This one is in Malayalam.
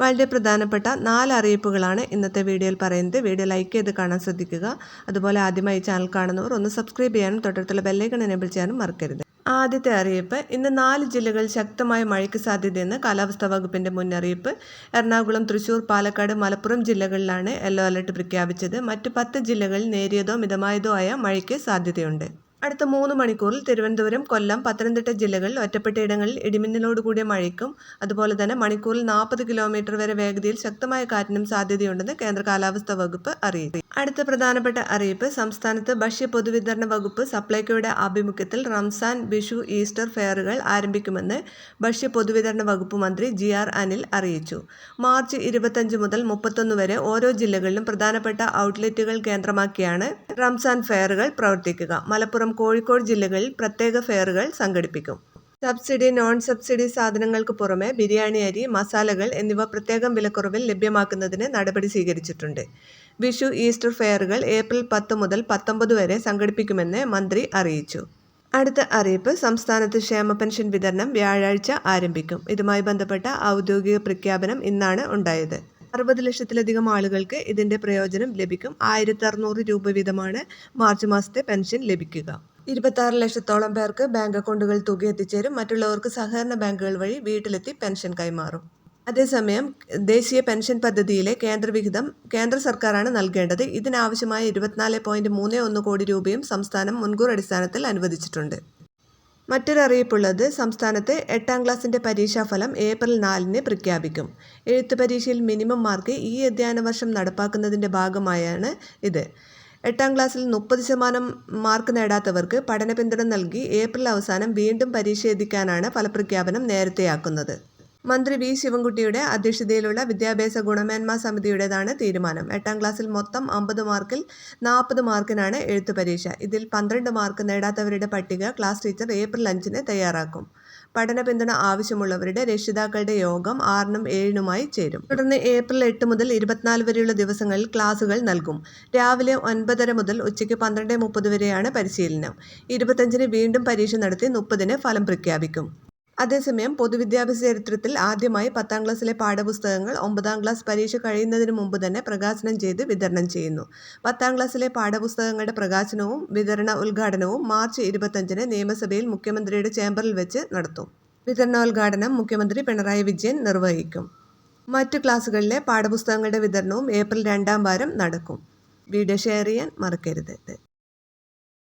വളരെ പ്രധാനപ്പെട്ട നാല് അറിയിപ്പുകളാണ് ഇന്നത്തെ വീഡിയോയിൽ പറയുന്നത്. വീഡിയോ ലൈക്ക് ചെയ്ത് കാണാൻ ശ്രദ്ധിക്കുക. അതുപോലെ ആദ്യമായി ചാനൽ കാണുന്നവർ ഒന്ന് സബ്സ്ക്രൈബ് ചെയ്യാനും തൊട്ടടുത്തുള്ള ബെല്ലൈക്കൺ എനേബിൾ ചെയ്യാനും മറക്കരുത്. ആദ്യത്തെ അറിയിപ്പ് ഇന്ന് നാല് ജില്ലകളിൽ ശക്തമായ മഴയ്ക്ക് സാധ്യതയെന്ന് കാലാവസ്ഥാ വകുപ്പിന്റെ മുന്നറിയിപ്പ്. എറണാകുളം തൃശൂർ പാലക്കാട് മലപ്പുറം ജില്ലകളിലാണ് യെല്ലോ അലർട്ട് പ്രഖ്യാപിച്ചത്. മറ്റ് പത്ത് ജില്ലകളിൽ നേരിയതോ മിതമായതോ ആയ മഴയ്ക്ക് സാധ്യതയുണ്ട്. അടുത്ത മൂന്ന് മണിക്കൂറിൽ തിരുവനന്തപുരം കൊല്ലം പത്തനംതിട്ട ജില്ലകളിൽ ഒറ്റപ്പെട്ട ഇടങ്ങളിൽ ഇടിമിന്നലോട് കൂടിയ മഴയ്ക്കും അതുപോലെ തന്നെ മണിക്കൂറിൽ നാൽപ്പത് കിലോമീറ്റർ വരെ വേഗതയിൽ ശക്തമായ കാറ്റിനും സാധ്യതയുണ്ടെന്ന് കേന്ദ്ര കാലാവസ്ഥാ വകുപ്പ് അറിയിച്ചു. അടുത്ത പ്രധാനപ്പെട്ട അറിയിപ്പ് സംസ്ഥാനത്ത് ഭക്ഷ്യ പൊതുവിതരണ വകുപ്പ് സപ്ലൈകോയുടെ ആഭിമുഖ്യത്തിൽ റംസാൻ വിഷു ഈസ്റ്റർ ഫെയറുകൾ ആരംഭിക്കുമെന്ന് ഭക്ഷ്യ പൊതുവിതരണ വകുപ്പ് മന്ത്രി ജി ആർ അനിൽ അറിയിച്ചു. മാർച്ച് ഇരുപത്തഞ്ച് മുതൽ മുപ്പത്തൊന്ന് വരെ ഓരോ ജില്ലകളിലും പ്രധാനപ്പെട്ട ഔട്ട്ലെറ്റുകൾ കേന്ദ്രമാക്കിയാണ് റംസാൻ ഫെയറുകൾ പ്രവർത്തിക്കുക. മലപ്പുറം കോഴിക്കോട് ജില്ലകളിൽ പ്രത്യേക ഫെയറുകൾ സംഘടിപ്പിക്കും. സബ്സിഡി നോൺ സബ്സിഡി സാധനങ്ങൾക്ക് പുറമെ ബിരിയാണി അരി മസാലകൾ എന്നിവ പ്രത്യേകം വിലക്കുറവിൽ ലഭ്യമാക്കുന്നതിന് നടപടി സ്വീകരിച്ചിട്ടുണ്ട്. വിഷു ഈസ്റ്റർ ഫെയറുകൾ ഏപ്രിൽ പത്ത് മുതൽ പത്തൊമ്പത് വരെ സംഘടിപ്പിക്കുമെന്ന് മന്ത്രി അറിയിച്ചു. അടുത്ത അറിയിപ്പ് സംസ്ഥാനത്ത് ക്ഷേമ പെൻഷൻ വിതരണം വ്യാഴാഴ്ച ആരംഭിക്കും. ഇതുമായി ബന്ധപ്പെട്ട ഔദ്യോഗിക പ്രഖ്യാപനം ഇന്നാണ് ഉണ്ടായത്. അറുപത് ലക്ഷത്തിലധികം ആളുകൾക്ക് ഇതിന്റെ പ്രയോജനം ലഭിക്കും. ആയിരത്തി അറുന്നൂറ് രൂപ വീതമാണ് മാർച്ച് മാസത്തെ പെൻഷൻ ലഭിക്കുക. ഇരുപത്തി ലക്ഷത്തോളം പേർക്ക് ബാങ്ക് അക്കൗണ്ടുകൾ തുക എത്തിച്ചേരും. മറ്റുള്ളവർക്ക് സഹകരണ ബാങ്കുകൾ വഴി വീട്ടിലെത്തി പെൻഷൻ കൈമാറും. അതേസമയം ദേശീയ പെൻഷൻ പദ്ധതിയിലെ കേന്ദ്രവിഹിതം കേന്ദ്ര സർക്കാരാണ് നൽകേണ്ടത്. ഇതിനാവശ്യമായ ഇരുപത്തിനാല് പോയിന്റ് മൂന്ന് ഒന്ന് കോടി രൂപയും സംസ്ഥാനം മുൻകൂർ അടിസ്ഥാനത്തിൽ അനുവദിച്ചിട്ടുണ്ട്. മറ്റൊരു അറിയിപ്പുള്ളത് സംസ്ഥാനത്ത് എട്ടാം ക്ലാസ്സിന്റെ പരീക്ഷാഫലം ഏപ്രിൽ നാലിന് പ്രഖ്യാപിക്കും. എഴുത്ത് പരീക്ഷയിൽ മിനിമം മാർക്ക് ഈ അധ്യയന വർഷം നടപ്പാക്കുന്നതിന്റെ ഭാഗമായാണ് ഇത്. എട്ടാം ക്ലാസ്സിൽ മുപ്പത് ശതമാനം മാർക്ക് നേടാത്തവർക്ക് പഠന പിന്തുണ നൽകി ഏപ്രിൽ അവസാനം വീണ്ടും പരീക്ഷ എഴുതിക്കാനാണ് ഫലപ്രഖ്യാപനം നേരത്തെയാക്കുന്നത്. മന്ത്രി വി ശിവൻകുട്ടിയുടെ അധ്യക്ഷതയിലുള്ള വിദ്യാഭ്യാസ ഗുണമേന്മ സമിതിയുടേതാണ് തീരുമാനം. എട്ടാം ക്ലാസ്സിൽ മൊത്തം അമ്പത് മാർക്കിൽ നാൽപ്പത് മാർക്കിനാണ് എഴുത്തു പരീക്ഷ. ഇതിൽ പന്ത്രണ്ട് മാർക്ക് നേടാത്തവരുടെ പട്ടിക ക്ലാസ് ടീച്ചർ ഏപ്രിൽ അഞ്ചിന് തയ്യാറാക്കും. പഠന പിന്തുണ ആവശ്യമുള്ളവരുടെ രക്ഷിതാക്കളുടെ യോഗം ആറിനും ഏഴിനുമായി ചേരും. തുടർന്ന് ഏപ്രിൽ എട്ട് മുതൽ ഇരുപത്തിനാല് വരെയുള്ള ദിവസങ്ങളിൽ ക്ലാസുകൾ നൽകും. രാവിലെ ഒൻപതര മുതൽ ഉച്ചയ്ക്ക് പന്ത്രണ്ട് മുപ്പത് വരെയാണ് പരിശീലനം. ഇരുപത്തഞ്ചിന് വീണ്ടും പരീക്ഷ നടത്തി മുപ്പതിന് ഫലം പ്രഖ്യാപിക്കും. അതേസമയം പൊതുവിദ്യാഭ്യാസ ചരിത്രത്തിൽ ആദ്യമായി പത്താം ക്ലാസ്സിലെ പാഠപുസ്തകങ്ങൾ ഒമ്പതാം ക്ലാസ് പരീക്ഷ കഴിയുന്നതിന് മുമ്പ് തന്നെ പ്രകാശനം ചെയ്ത് വിതരണം ചെയ്യുന്നു. പത്താം ക്ലാസ്സിലെ പാഠപുസ്തകങ്ങളുടെ പ്രകാശനവും വിതരണ ഉദ്ഘാടനവും മാർച്ച് ഇരുപത്തഞ്ചിന് നിയമസഭയിൽ മുഖ്യമന്ത്രിയുടെ ചേംബറിൽ വെച്ച് നടത്തും. വിതരണോദ്ഘാടനം മുഖ്യമന്ത്രി പിണറായി വിജയൻ നിർവഹിക്കും. മറ്റു ക്ലാസ്സുകളിലെ പാഠപുസ്തകങ്ങളുടെ വിതരണവും ഏപ്രിൽ രണ്ടാം വാരം നടക്കും. വീഡിയോ ഷെയർ ചെയ്യാൻ മറക്കരുത്.